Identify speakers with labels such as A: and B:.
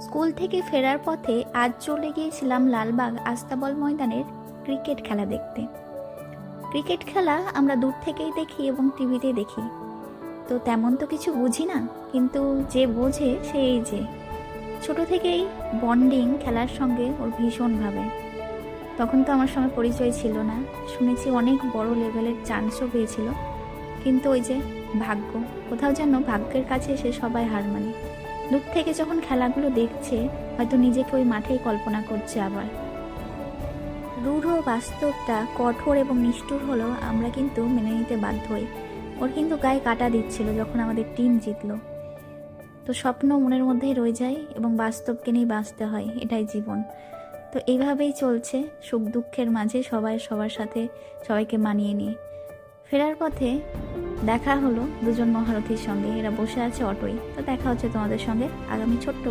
A: School থেকে ফেরার পথে আজ চলে গিয়েছিলাম লালবাগ আস্তাবল ময়দানের ক্রিকেট খেলা দেখতে। ক্রিকেট খেলা আমরা দূর থেকেই দেখি এবং টিভিতে দেখি। তো তেমন তো কিছু বুঝি না, কিন্তু যে বোঝে সে এই যে। ছোট থেকেই বন্ডিং খেলার সঙ্গে ওর ভীষণভাবে। তখন তো আমার সঙ্গে পরিচয় ছিল না, শুনেছি অনেক বড় লেভেলের চান্সও পেয়েছিল। কিন্তু ওই যে ভাগ্য, কোথাও যেন ভাগ্যের কাছে এসে সবাই হার মানে। দূর থেকে যখন খেলাগুলো দেখছে, হয়তো নিজেকে ওই মাঠেই কল্পনা করছে আবার। রূঢ় বাস্তবটা কঠোর এবং নিষ্ঠুর হলেও আমরা কিন্তু মেনে নিতে বাধ্য হই। ওর কিন্তু গায়ে কাটা দিচ্ছিল যখন আমাদের টিম জিতলো। তো স্বপ্ন মনের মধ্যেই রয়ে যায় এবং বাস্তবকে নিয়ে বাঁচতে হয়, এটাই জীবন। তো এইভাবেই চলছে, সুখ দুঃখের মাঝে সবাই সবার সাথে সবাইকে মানিয়ে নিয়ে। ফেরার পথে দেখা হলো দুজন মহারথীর সঙ্গে। এরা বসে আছে অটোই তো দেখা হচ্ছে তোমাদের সঙ্গে আগামী ছোট্ট